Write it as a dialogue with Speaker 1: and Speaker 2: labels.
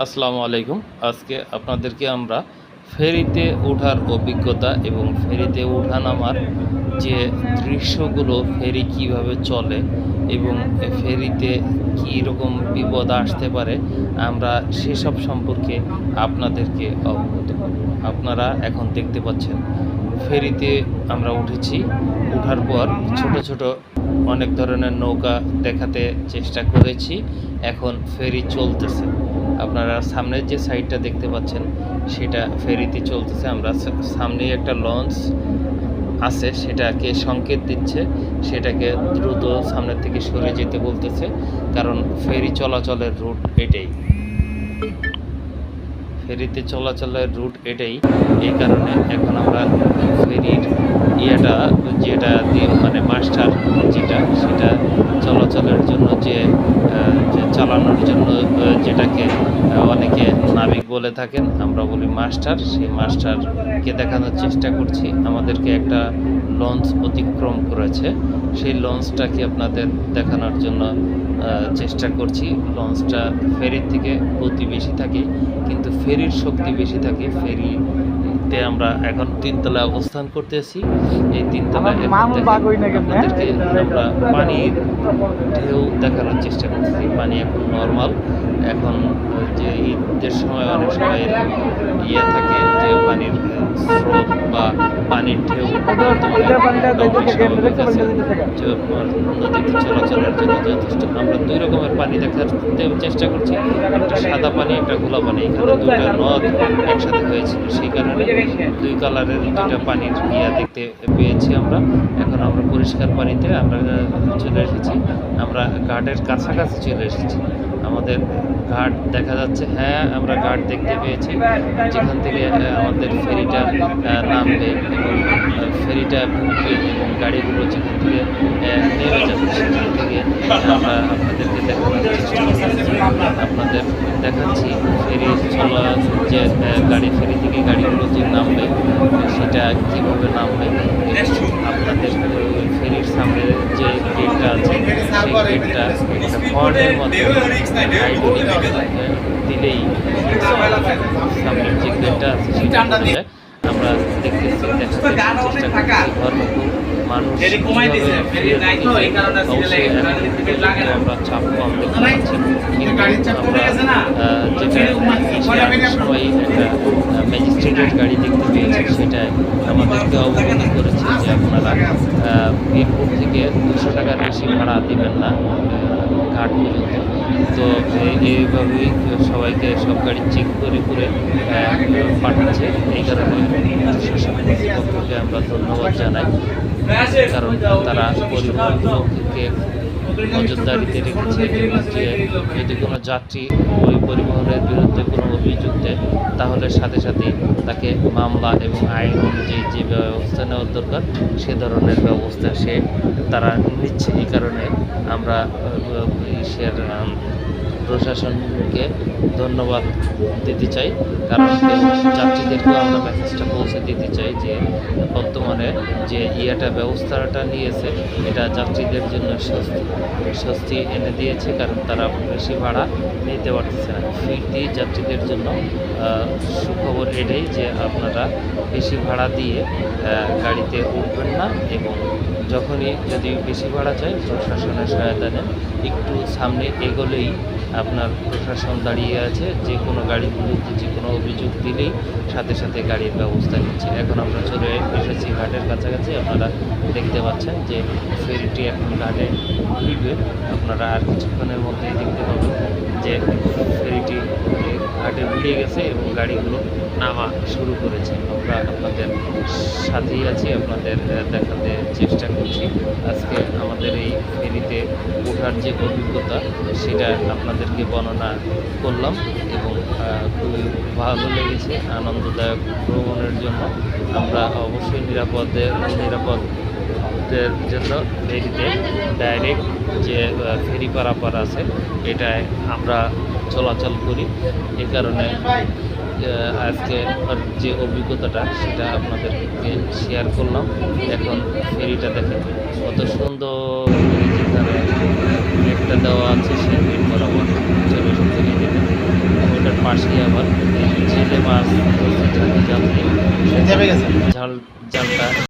Speaker 1: আসসালামু আলাইকুম। আজকে আপনাদেরকে আমরা ফেরিতে ওঠার অভিজ্ঞতা এবং ফেরিতে ওঠা নামার যে দৃশ্যগুলো, ফেরি কীভাবে চলে এবং ফেরিতে কী রকম বিপদ আসতে পারে, আমরা সেসব সম্পর্কে আপনাদেরকে অবগত করব। আপনারা এখন দেখতে পাচ্ছেন, ফেরিতে আমরা উঠেছি। ওঠার পর ছোট ছোট অনেক ধরনের নৌকা দেখাতে চেষ্টা করেছি। এখন ফেরি চলতেছে। আপনারা সামনের যে সাইডটা দেখতে পাচ্ছেন, সেটা ফেরিতে চলতেছে। আমরা সামনেই একটা লঞ্চ আছে, সেটাকে সংকেত দিচ্ছে, সেটাকে দ্রুত সামনের থেকে সরে যেতে বলতেছে, কারণ ফেরি চলাচলের রুট এটাই। ফেরিতে চলাচলের রুট এটাই। এই কারণে এখন আমরা ফেরির ইয়েটা, যেটা দিয়ে মানে মাস্টার যেটা, সেটা চলাচলের জন্য যে চালানোর জন্য যেটাকে অনেকে নাবিক বলে থাকেন, আমরা বলি মাস্টার। সেই মাস্টারকে দেখানোর চেষ্টা করছি। আমাদেরকে একটা লঞ্চ অতিক্রম করেছে। সেই লঞ্চটাকে আপনাদের দেখানোর জন্য চেষ্টা করছি। লঞ্চটা ফেরির থেকে গতি বেশি থাকে, কিন্তু ফেরির শক্তি বেশি থাকে। ফেরিতে আমরা এখন তিনতলায় অবস্থান করতেছি। এই
Speaker 2: কেমনে?
Speaker 1: আপনাদেরকে আমরা পানির ঢেউ দেখানোর চেষ্টা করতেছি। পানি এখন নর্মাল এখন যে ঈদের সময় অনেক সময় এরকম ইয়ে থাকে যে পানির স্রোত বা পানির ঢেউ নদীতে চলাচলের জন্য যথেষ্ট। আমরা দুই রকমের পানি দেখার চেষ্টা করছি। একটা সাদা পানি একটা গোলা পানি। এখানে দুইটা নদ একসাথে হয়েছিল। সেই কারণে দুই কালারের দুইটা পানির ইয়া দেখতে পেয়েছি আমরা। এখন আমরা পরিষ্কার পানিতে আমরা চলে এসেছি। আমরা ঘাটের কাছাকাছি চলে এসেছি। আমাদের ঘাট দেখা যাচ্ছে। হ্যাঁ আমরা ঘাট দেখতে পেয়েছি। যেখান থেকে আমাদের ফেরিটা নামবে এবং ফেরিটা ঢুকবে এবং গাড়িগুলো যেখান থেকে নেমে যাবে, সেখান থেকে আমরা আপনাদেরকে দেখানোর চেষ্টা আপনাদের দেখাচ্ছি। ফেরি চলা যে গাড়ি ফেরি থেকে গাড়িগুলো যে নামবে সেটা কীভাবে নামবে? আপনাদের ফেরির সামনে যে গেটটা আছে সেই গেটটা একটা ফর্ডের মধ্যে দিলেই সামনের যে গেটটা আছে সেটা আমরা দেখতেছি দেখাতে চেষ্টা করছি ঘরমুখো মানুষ। আমরা চাপ কম দেখতে পাচ্ছি যেটা? সময় একটা ম্যাজিস্ট্রেটের গাড়ি দেখতে পেয়েছি সেটা আমাদেরকে অবগত করেছে যে আপনারা আহ, থেকে দুশো টাকার বেশি ভাড়া দেবেন না আহ, ঘাট পর্যন্ত তো এইভাবেই সবাইকে সব গাড়ি চেক করে করে পাঠাচ্ছে। এই কারণে প্রশাসনের পক্ষকে আমরা ধন্যবাদ জানাই। কারণ তারা পরিবহনকে নজরদারিতে রেখেছে এবং যে যদি কোনো যাত্রী ওই পরিবহনের বিরুদ্ধে কোনো অভিযোগ দেয়, তাহলে সাথে সাথে তাকে মামলা এবং আইন অনুযায়ী যে ব্যবস্থা নেওয়ার দরকার, সে ধরনের ব্যবস্থা সে তারা নিচ্ছে। এই কারণে আমরা ইসের প্রশাসনকে ধন্যবাদ দিতে চাই। কারণ যাত্রীদেরকেও আমরা মেসেজটা পৌঁছে দিতে চাই যে, বর্তমানে যে ইয়েটা ব্যবস্থাটা নিয়েছে, এটা যাত্রীদের জন্য স্বস্তি স্বস্তি এনে দিয়েছে, কারণ তারা বেশি ভাড়া নিতে পারতেছে না। ফিরতি যাত্রীদের জন্য সুখবর এটাই যে আপনারা বেশি ভাড়া দিয়ে গাড়িতে উঠবেন না এবং যখনই যদি বেশি ভাড়া চাই, প্রশাসনের সহায়তা নেন। একটু সামনে এগোলেই আপনার প্রশাসন দাঁড়িয়ে আছে, যে কোনো গাড়ির বিরুদ্ধে যে কোনো অভিযোগ দিলেই সাথে সাথে গাড়ির ব্যবস্থা নিচ্ছে। এখন আমরা চলে এসেছি ঘাটের কাছাকাছি, আপনারা দেখতে পাচ্ছেন যে ফেরিটি এখন ঘাটে ঘুরবে আপনারা আর কিছুক্ষণের মধ্যেই দেখতে পাবেন। যে ফেরিটি ঘাটে ভিড়ে গেছে এবং গাড়িগুলো নামা শুরু করেছে। আমরা আপনাদের সাথেই আছি, আপনাদের দেখাতে চেষ্টা করছি। আজকে আমাদের এই ফেরিতে ওঠার যে অভিজ্ঞতা, সেটা আপনাদেরকে বর্ণনা করলাম এবং খুবই ভালো লেগেছে, আনন্দদায়ক ভ্রমণের জন্য। আমরা অবশ্যই নিরাপদে নিরাপদের জন্য ফেরিতে ডাইরেক্ট যে ফেরি পারাপার আছে এটায় আমরা চলাচল করি। এই কারণে আজকে যে অভিজ্ঞতাটা সেটা আপনাদেরকে শেয়ার করলাম। এখন ফেরিটা দেখেন কত সুন্দর যেখানে একটা দেওয়া আছে সেই গেট বরাবর চলে এসেছে। ওইটার পাশ পাশেই আবার জেলে মাছ যাত্রী ঝাল জালটা